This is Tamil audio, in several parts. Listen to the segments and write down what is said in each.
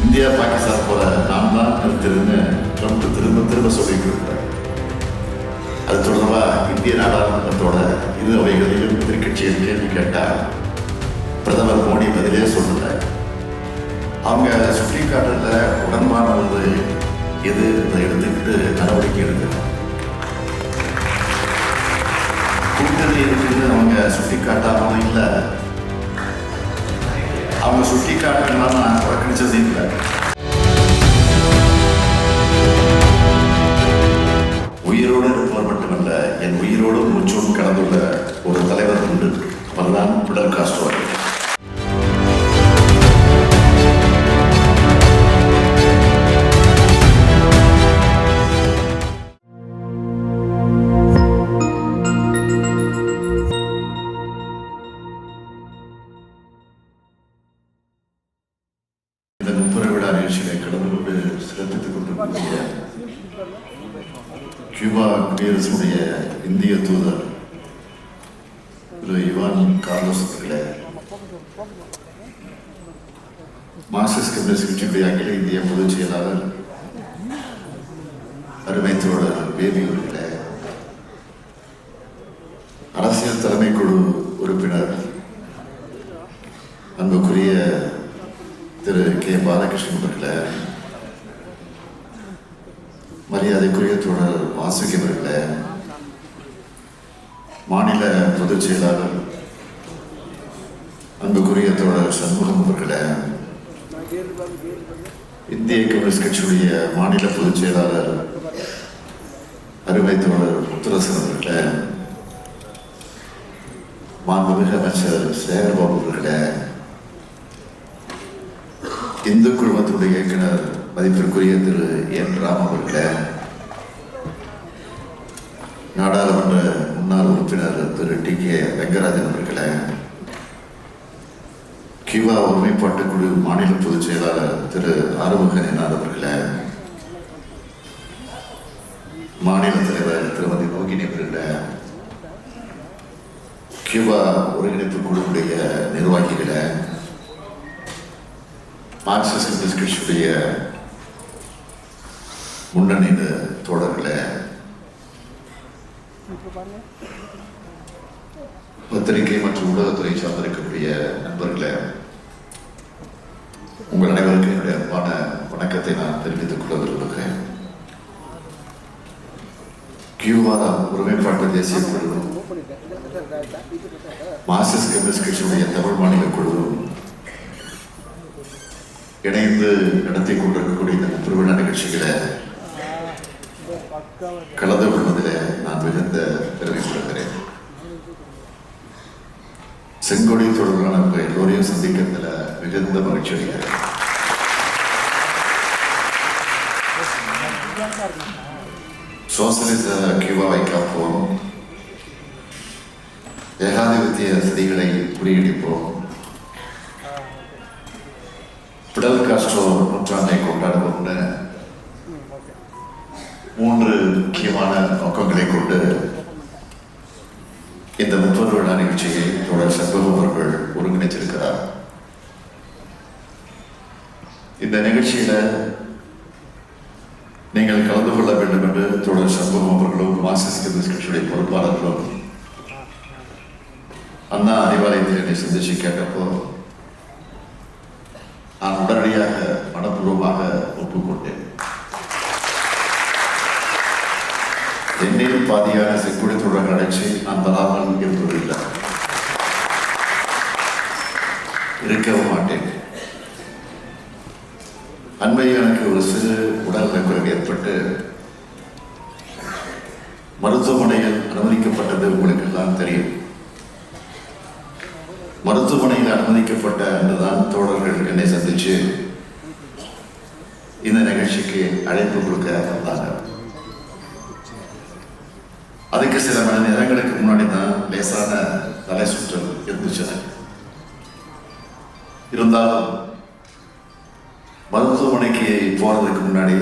இந்தியா பாகிஸ்தான் போல நான் தான் நிறுத்திருன்னு ட்ரம்ப் திரும்ப திரும்ப சொல்லிட்டு இருக்கிறார் அது தொடர்பாக இந்திய நாடாளுமன்றத்தோட இரு அவைகளிலும் எதிர்கட்சியில் கேள்வி கேட்டால் பிரதமர் மோடி பதிலே சொல்லலை. அவங்க சுட்டி காட்டுறதுல உடன்பானது எது எடுத்துக்கிட்டு நடவடிக்கை எடுக்கணும் கூட்டணி இருக்குன்னு அவங்க சுட்டி காட்டாமல் இல்லை அவங்க சுட்டி காட்டுறதுலாம் நான் புறக்கணிச்சது இல்லை. உயிரோடு இருப்பவர் மட்டுமல்ல என் உயிரோடு மூச்சோடு கலந்துள்ள ஒரு தலைவர் உண்டு. அவர்தான் பிடல் காஸ்ட்ரோ விழா நிகழ்ச்சியில கலந்து கொண்டு சிறப்பித்துக் கொண்டிருக்கக்கூடிய கியூபா குடியரசுடைய இந்திய தூதர் திரு இவான் கார்லோஸ் அவர்களே மார்க்சிஸ்ட் கம்யூனிஸ்ட் கட்சியுடைய அகில இந்திய பொதுச் செயலாளர் அருமை தோழர் பேபி அவர்களே அரசியல் தலைமை குழு உறுப்பினர் அன்புக்குரிய திரு கே. பாலகிருஷ்ணன் அவர்களே மரியாதைக்குரிய தோழர் வாசுகி அவர்களே மாநில பொதுச் செயலாளர் அன்புக்குரிய தோழர் சண்முகம் அவர்களே இந்திய கம்யூனிஸ்ட் கட்சியுடைய மாநில பொதுச் செயலாளர் அருமை தோழர் முத்துரசன் அவர்களே மாண்புமிகு அமைச்சர் சேகர்பாபு அவர்களை இந்து குழுமத்துடைய இயக்குனர் மதிப்பிற்குரிய திரு என் ராம் அவர்கள நாடாளுமன்ற முன்னாள் உறுப்பினர் திரு டி கே வெங்கராஜன் அவர்களே கியூவா ஒருமைப்பாட்டுக் குழு மாநில பொதுச் செயலாளர் திரு ஆறுமுகநாத் அவர்களே மாநில தலைவர் திருமதி மோகினி அவர்களே கியூபா ஒருங்கிணைப்பு குழுவுடைய நிர்வாகிகளை மார்க்சிசம் கம்யூனிஸ்ட் கட்சியுடைய முன்னணி தோழர்களே பத்திரிகை மற்றும் ஊடகத்துறை சார்ந்திருக்கக்கூடிய நண்பர்களே உங்கள் அனைவருக்கும் என்னுடைய அன்பான வணக்கத்தை நான் தெரிவித்துக் கொள்ள விரும்புகிறேன் கியூவா ஒருமைப்பாட்டு தேசிய குழு. மார்க்சிஸ்ட் கம்யூனிஸ்ட் கட்சியுடைய தமிழ் மாநில குழு இணைந்து நடத்தி கொண்டிருக்கக்கூடிய இந்த திருவிழா நிகழ்ச்சிகளை கலந்து கொள்வதில் நான் மிகுந்த பெருமைப்படுகிறேன் செங்கொடி தொடர்பான உங்கள் எல்லோரையும் சந்திக்கிறதுல மிகுந்த மகிழ்ச்சி அடைகிறேன் சோசலிச கியூபாவை காப்போம் ஏகாதிபத்திய சதிகளை முறியடிப்போம். காஸ்ட்ரோ நூற்றாண்டை கொண்டாடுவோம்னு மூன்று முக்கியமான நோக்கங்களை கொண்டு இந்த முப்பது விழா நிகழ்ச்சியை தொடர் சண்முகம் அவர்கள் ஒருங்கிணைத்திருக்கிறார். இந்த நிகழ்ச்சியில நீங்கள் கலந்து கொள்ள வேண்டும் என்று தொடர் சண்முகம் அவர்களும் மார்க்சிஸ்ட் கம்யூனிஸ்ட் கட்சியுடைய பொறுப்பாளர்களும் அண்ணா அறிவாலயத்தில் என்னை சந்திச்சு கேட்டப்போ நான் உடனடியாக மனப்பூர்வமாக ஒப்புக்கொண்டேன். என்னையும் பாதியான செக்குடி தொடர் அடைச்சி நான் தராமல் இருப்பதில்லை. இருக்கவும் மாட்டேன். அண்மையில் எனக்கு ஒரு சிறு உடல்நலக்குறைவு ஏற்பட்டு மருத்துவமனையில் அனுமதிக்கப்பட்டது உங்களுக்கு எல்லாம் தெரியும். மருத்துவமனையில் அனுமதிக்கப்பட்ட அன்றுதான் தோழர்கள் என்னை சந்திச்சு இந்த நிகழ்ச்சிக்கு அழைப்பு கொடுக்க வந்தாங்க அதுக்கு சில மணி நேரங்களுக்கு முன்னாடி தான் லேசான தலை சுற்றல் இருந்துச்சு இருந்தாலும் மருத்துவமனைக்கு போறதுக்கு முன்னாடி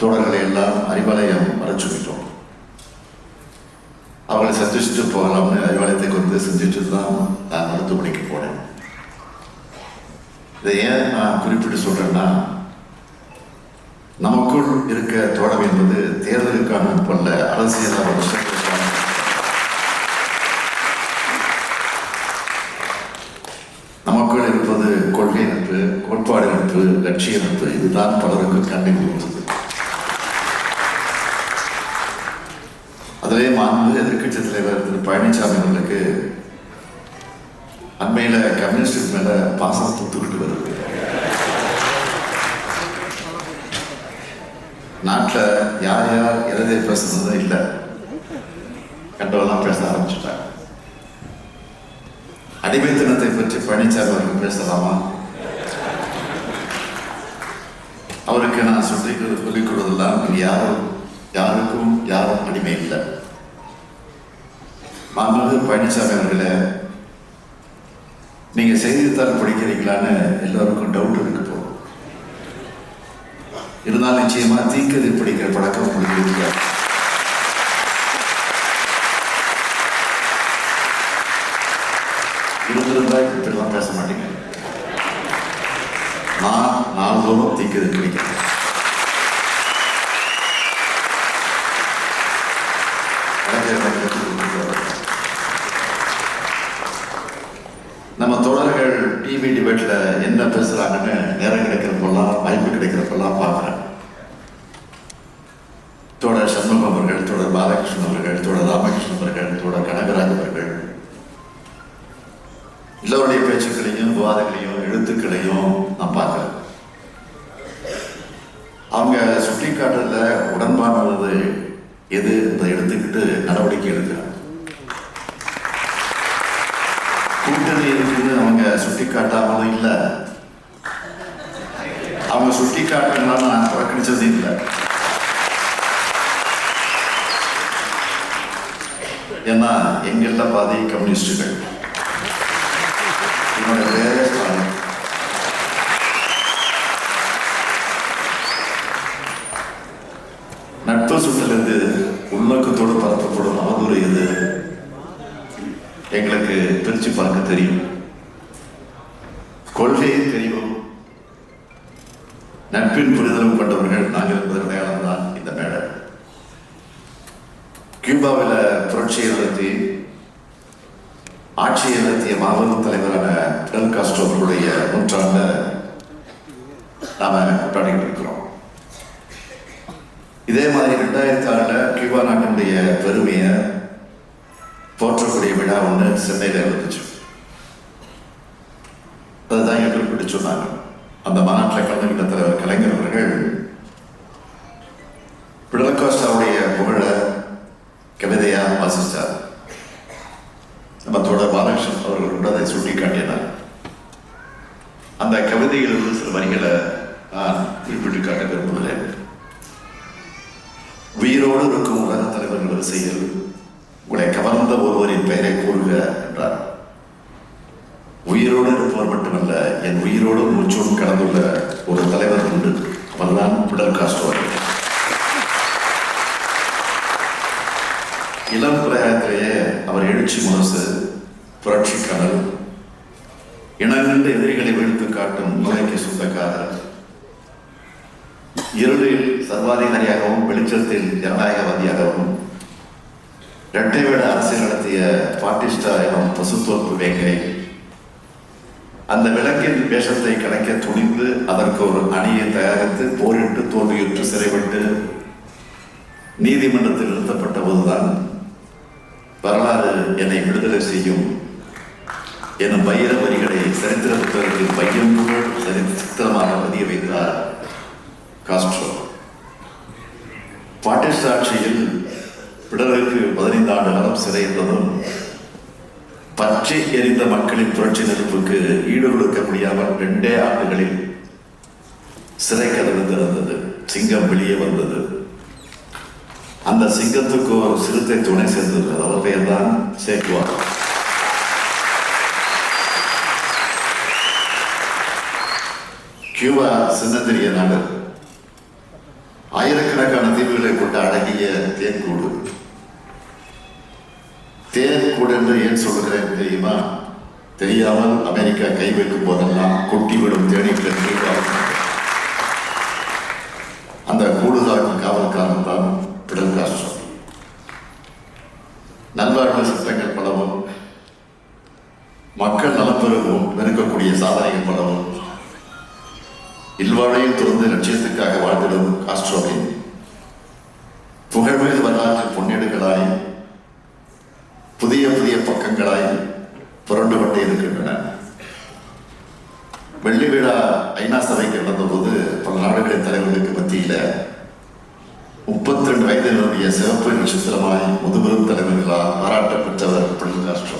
தோழர்களை எல்லாம் அறிவாலயம் மறைச்சு விட்டோம். சந்திச்சுட்டு போகலாம்னு அறிவாலயத்துக்கு வந்து செஞ்சுட்டு தான் நான் மருத்துவமனைக்கு போனேன் இதை ஏன் நான் குறிப்பிட்டு சொல்றேன்னா நமக்குள் இருக்க தோழம் என்பது தேர்தலுக்கான பல்ல அரசியல் நமக்குள் இருப்பது கொள்கை நட்பு கோட்பாடு நட்பு லட்சிய நட்பு இதுதான் பலருக்கு கண்டிப்பாக முதலே மாண்பு எதிர்க்கட்சி தலைவர் திரு பழனிசாமி அவர்களுக்கு அண்மையில கம்யூனிஸ்ட் மேல பாசம் தூத்துக்கிட்டு வருது. நாட்டில் யார் யார் எதை பேசுனதும் இல்லை. கண்டவெல்லாம் பேச ஆரம்பிச்சுட்டாங்க. அடிமைத்தனத்தை பற்றி பழனிசாமி அவர்கள் பேசலாமா? அவருக்கு நான் சொல்லிக் சொல்லிக் கொடுவதெல்லாம் யாரும் யாருக்கும் யாரும் அடிமை இல்லை. மாண்புமிகு பழனிசாமி அவர்களை நீங்க செய்தித்தாள் படிக்கிறீங்களான்னு எல்லாருக்கும் டவுட் இருக்கு போகும் இருந்தாலும் நிச்சயமா தீக்கதி படிக்கிற பழக்கம் உங்களுக்கு இல்லை இருந்திருந்தா இப்படிலாம் பேச மாட்டீங்க. நான் நாள்தோறும் தீக்கதி படிக்கிறேன். எது? அதை எடுத்துக்கிட்டு நடவடிக்கை எடுக்கிறார் கூட்டணி இருக்குன்னு அவங்க சுட்டி காட்டாமலும் இல்லை அவங்க சுட்டி காட்டுறதுனால நான் புறக்கணிச்சது இல்லை ஏன்னா எங்கெல்ல பாதி கம்யூனிஸ்டுகள் என்னோட பேரே ஸ்டாலின் நட்பு சுற்றிலிருந்து உள்நோக்கத்தோடு பரப்பப்படும் அவதூறு எது பிரித்து பார்க்க தெரியும். கொள்கையே தெரியும். நட்பின் புரிதலும் கொண்டவர்கள் நாங்கள் என்பது அடையாளம் தான் இந்த மேடை. கியூபாவில் புரட்சியை நடத்தி ஆட்சியை நடத்திய மாபெரும் தலைவரான பிடல் காஸ்ட்ரோ அவர்களுடைய நூற்றாண்ட நாம கொண்டாடிட்டு இருக்கிறோம். இதே மாதிரி ரெண்டாயிரத்தி ஆறுல கியூபா நாட்டினுடைய பெருமையை போற்றக்கூடிய விழா ஒன்று சென்னையில் இருந்துச்சு அதுதான் எங்களுக்கு குறிப்பிட்டு சொன்னாங்க. அந்த மாநாட்டில் கலந்துகிட்ட தலைவர் கலைஞர் அவர்கள் பிடலகாஸ்டாவுடைய புகழ கவிதையாக வாசித்தார் நம்ம தோழர் பாலகிருஷ்ணன் அவர்கள் கூட அதை சுட்டி காட்டினார் அந்த கவிதையிலிருந்து சில வரிகளை நான் குறிப்பிட்டு காட்ட விரும்புகிறேன். உயிரோடு இருக்கும் உலக தலைவர்கள் வரிசையில் உங்களை ஒருவரின் பெயரை கூறுக என்றார். உயிரோடு இருப்பவர் மட்டுமல்ல என் உயிரோடு மூச்சோடு கடந்துள்ள ஒரு தலைவர் உண்டு. அவர்தான் பிடல் காஸ்டோ. இளம் பிரயாணத்திலேயே அவர் எழுச்சி முரசு புரட்சி கடல் இனங்கண்ட எதிரிகளை வீழ்த்து காட்டும் மூளைக்கு சொந்தக்காரர். இருளில் சர்வாதிகாரியாகவும் வெளிச்சத்தில் ஜனநாயகவாதியாகவும் இரட்டை வேட அரசியல் நடத்திய பாட்டிஸ்டா எனும் பசுத்தோப்பு வேங்கை. அந்த விளக்கின் வேஷத்தை கலைக்க துணிந்து அதற்கு ஒரு அணியை தயாரித்து போரிட்டு தோல்வியுற்று சிறைப்பட்டு நீதிமன்றத்தில் நிறுத்தப்பட்ட போதுதான் வரலாறு என்னை விடுதலை செய்யும் எனும் வைர வரிகளை சரித்திர புத்தகத்தில் பையன் புகழ் சரித்திரமாக பதிய வைத்தார் காஸ்ட்ரோ. பாட்டிஸ்ட் ஆட்சியில் பிடருக்கு பதினைந்து ஆண்டு காலம் சிறை இருந்ததும் பச்சை எரிந்த மக்களின் புரட்சி நெருப்புக்கு ஈடு கொடுக்க முடியாமல் ரெண்டே ஆண்டுகளில் சிறை கதவு திறந்தது சிங்கம் வெளியே வந்தது. அந்த சிங்கத்துக்கு ஒரு சிறுத்தை துணை சேர்ந்தது. அவர் பெயர் தான் சேக்குவார் கியூபா சின்னத்திரிய நாடு. ஆயிரக்கணக்கான தீவுகளை கொண்ட அடங்கிய தேன்கூடு. தேன்கூடு என்று ஏன் சொல்கிறேன் தெரியுமா? தெரியாமல் அமெரிக்கா கை வைக்கும் போதெல்லாம் கொட்டி விடும் தேனீக்கள் கீழ்வாகும். அந்த கூடுதாக்கும் காவல்காரன் தான் பிடல் காஸ்ட்ரோ நல்வாழ்வு சட்டங்கள் பலவும் மக்கள் நலப்பெருவும் பெறவும் சாதனைகள் பலவும் இல்வாழையும் துறந்து லட்சியத்துக்காக வாழ்ந்திடும் காஸ்ட்ரோவின் புகழ்மிகு வரலாற்று பொன்னேடுகளாய் நட்சத்திரமாய் முதுபெரும் தலைவர்களால் பாராட்டப்பெற்றவர் பெற்றவர் பிடல் காஸ்ட்ரோ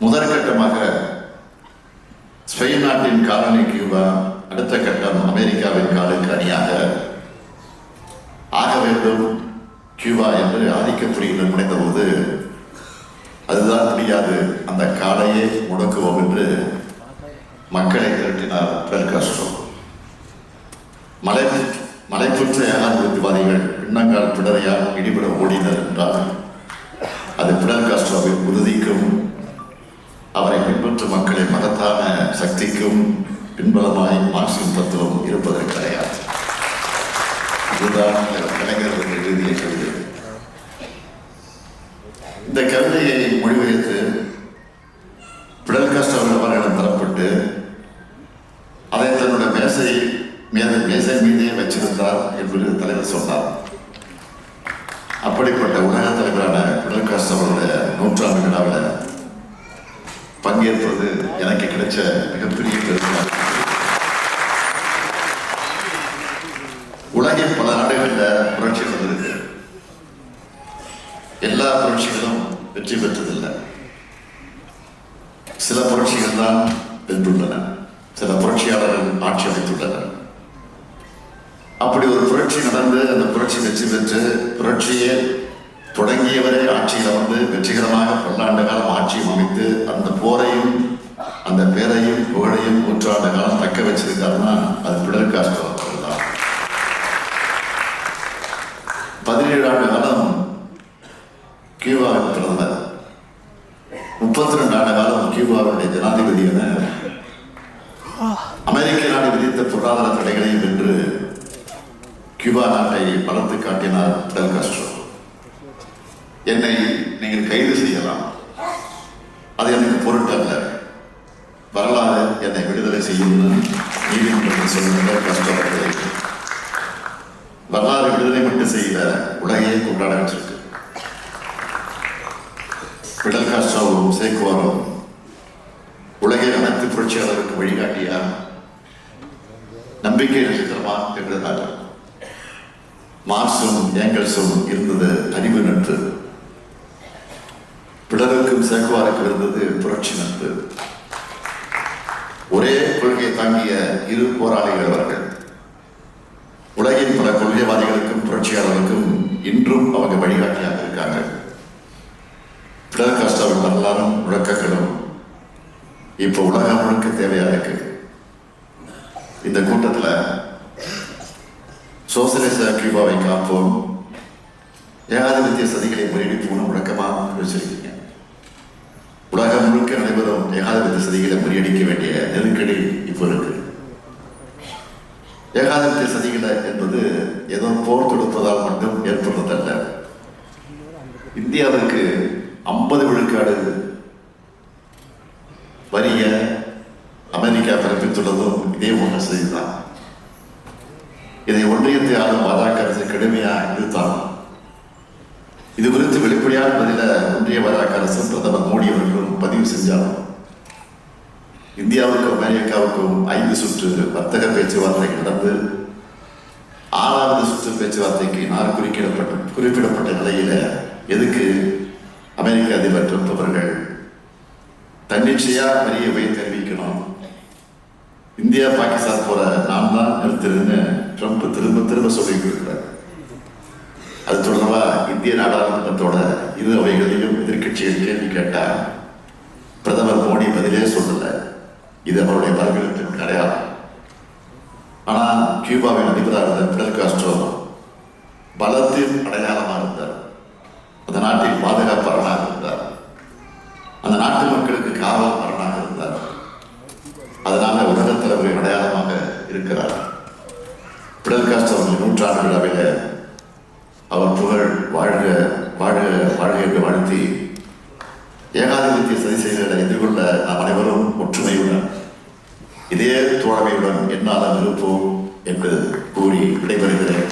முதற்கட்டமாக ஸ்பெயின் நாட்டின் காலனி கியூபா அடுத்த கட்டம் அமெரிக்காவின் காலுக்கு அணியாக ஆக வேண்டும். கியூபா என்று ஆதிக்க புரியுடன் முனைந்தபோது அதுதான் முடியாது அந்த காலையே முடக்குவோம் என்று மக்களை திரட்டினார் பெல் காஸ்ட்ரோ. மலை மலைப்புற்ற ஏகாதிபத்தியவாதிகள் பின்னங்கால் பிடரையால் இடிபட ஓடினர் என்றால் அது பிடல் காஸ்ட்ரோவின் உறுதிக்கும் அவரை பின்பற்றும் மக்களின் மகத்தான சக்திக்கும் பின்பலமாய் மார்க்சின் தத்துவம் இருப்பதற்கு கிடையாது இதுதான் கலைஞர்கள் எழுதிய கவிதை. இந்த கவிதையை மொழிபெயர்த்து பிடல் கஷ்டம் அவர்களிடம் தரப்பட்டு அதை தன்னுடைய மேசை மீது மேசை மீதே வச்சிருந்தார் என்று தலைவர் சொன்னார். அப்படிப்பட்ட உலக தலைவரான பிடல் அவருடைய நூற்றாண்டு விழாவில் பங்கேற்பது எனக்கு கிடைச்ச மிகப்பெரிய பெருமை உலகின் பல நாடுகளில் புரட்சி வந்திருக்கு எல்லா புரட்சிகளும் வெற்றி பெற்றதில்லை. சில புரட்சிகள் தான் வென்றுள்ளன. சில புரட்சியாளர்கள் ஆட்சி அமைத்துள்ளனர். அப்படி ஒரு புரட்சி நடந்து அந்த புரட்சி வெற்றி பெற்று புரட்சியை தொடங்கியவரே ஆட்சியில் வந்து வெற்றிகரமாக பல்லாண்டு காலம் ஆட்சியும் அமைத்து அந்த போரையும் அந்த பேரையும் புகழையும் நூற்றாண்டு காலம் தக்க வச்சிருக்காருன்னா அது பிடல் காஸ்ட்ரோ தான் பதினேழு ஆண்டு காலம் கியூபாவின் பிரதமர் முப்பத்தி ரெண்டு ஆண்டு காலம் கியூபாவுடைய ஜனாதிபதி என அமெரிக்க நாடு விதித்த பொருளாதார தடைகளையும் வென்று கியூபா நாட்டை பலத்து காட்டினார் பிடல் காஸ்ட்ரோ. என்னை நீங்கள் கைது செய்யலாம். அது எனக்கு பொருட்டல்ல வரலாறு என்னை விடுதலை செய்யும்னு நீதிமன்றத்தில் சொல்லுங்க கஷ்டப்பட்டு வரலாறு விடுதலை மட்டும் செய்யல உலகையே கொண்டாட வச்சிருக்கு. பிடல் காஸ்ட்ரோவும் சேக்குவாரும் உலகின் அனைத்து புரட்சியாளருக்கு வழிகாட்டியா? நம்பிக்கை நட்சத்திரமா என்றதால் மார்க்சும் ஏங்கல்ஸும் இருந்தது அறிவு நட்பு. பிடருக்கும் சேக்குவாருக்கும் இருந்தது புரட்சி நட்பு. ஒரே கொள்கையை தாங்கிய இரு போராளிகள் அவர்கள். உலகின் பல கொள்கைவாதிகளுக்கும் புரட்சியாளர்களுக்கும் இன்றும் அவங்க வழிகாட்டியாக இருக்காங்க. பிடல் காஸ்டாவின் வரலாறும் முழக்கங்களும் இப்போ உலகம் முழுக்க தேவையாக இருக்கு? இந்த கூட்டத்தில் சோசலிச கியூபாவை காப்போம் ஏகாதிபத்திய சதிகளை முறியடிப்போம்னு முழக்கமாக வச்சிருக்கீங்க உலகம் முழுக்க நடைபெறும் ஏகாதிபத்திய சதிகளை முறியடிக்க வேண்டிய நெருக்கடி இப்போ இருக்கு ஏகாதிபத்திய சதிகளை என்பது ஏதோ போர் தொடுப்பதால் மட்டும் ஏற்படுறதல்ல இந்தியாவிற்கு ஐம்பது விழுக்காடு வரிய அமெரிக்கா பிறப்பித்துள்ளதும் இதே ஒன்று செய்துதான் இதை ஒன்றியத்தை ஆளும் பாஜக அரசு கடுமையாக எதிர்த்தாலும். இது குறித்து வெளிப்படையான பதில ஒன்றிய பாஜக அரசும் பிரதமர் மோடி அவர்களும் பதிவு செஞ்சாலும். இந்தியாவுக்கும் அமெரிக்காவுக்கும் ஐந்து சுற்று வர்த்தக பேச்சுவார்த்தை நடந்து ஆறாவது சுற்று பேச்சுவார்த்தைக்கு நான் குறிப்பிடப்பட்ட குறிப்பிடப்பட்ட நிலையில எதுக்கு அமெரிக்க அதிபர் ட்ரம்ப் அவர்கள் தன்னிச்சையா பெரிய உயர் தெரிவிக்கணும். இந்தியா பாகிஸ்தான் போற நான் தான் நிறுத்துறேன்னு ட்ரம்ப் திரும்ப திரும்ப சொல்லிட்டு இருக்கிறார். அது தொடர்பா இந்திய நாடாளுமன்றத்தோட இரு அவைகளிலும் எதிர்கட்சிகள் கேள்வி கேட்டா பிரதமர் மோடி பதிலே சொல்லல. இது அவருடைய பலவீனத்தின் அடையாளம். ஆனா கியூபாவின் அதிபராக இருந்த பிடல் காஸ்ட்ரோ பலத்தின் அடையாளமாக இருந்தார். அந்த நாட்டின் பாதுகாப்பாளராக இருந்தார். அந்த நாட்டு மக்களுக்கு காவல் அரணாக இருந்தார். அதனால உலகத் தலைவர் அடையாளமாக இருக்கிறார். பிடல் காஸ்ட் அவர்கள் நூற்றாண்டு விழாவில் அவர் புகழ் வாழ்க வாழ்க வாழ்க என்று வாழ்த்தி ஏகாதிபத்திய சதி செய்திகளை எதிர்கொள்ள நாம் அனைவரும் ஒற்றுமையுடன் இதே தோழமையுடன் என்னால் இருப்போம் என்று கூறி விடைபெறுகிறேன்.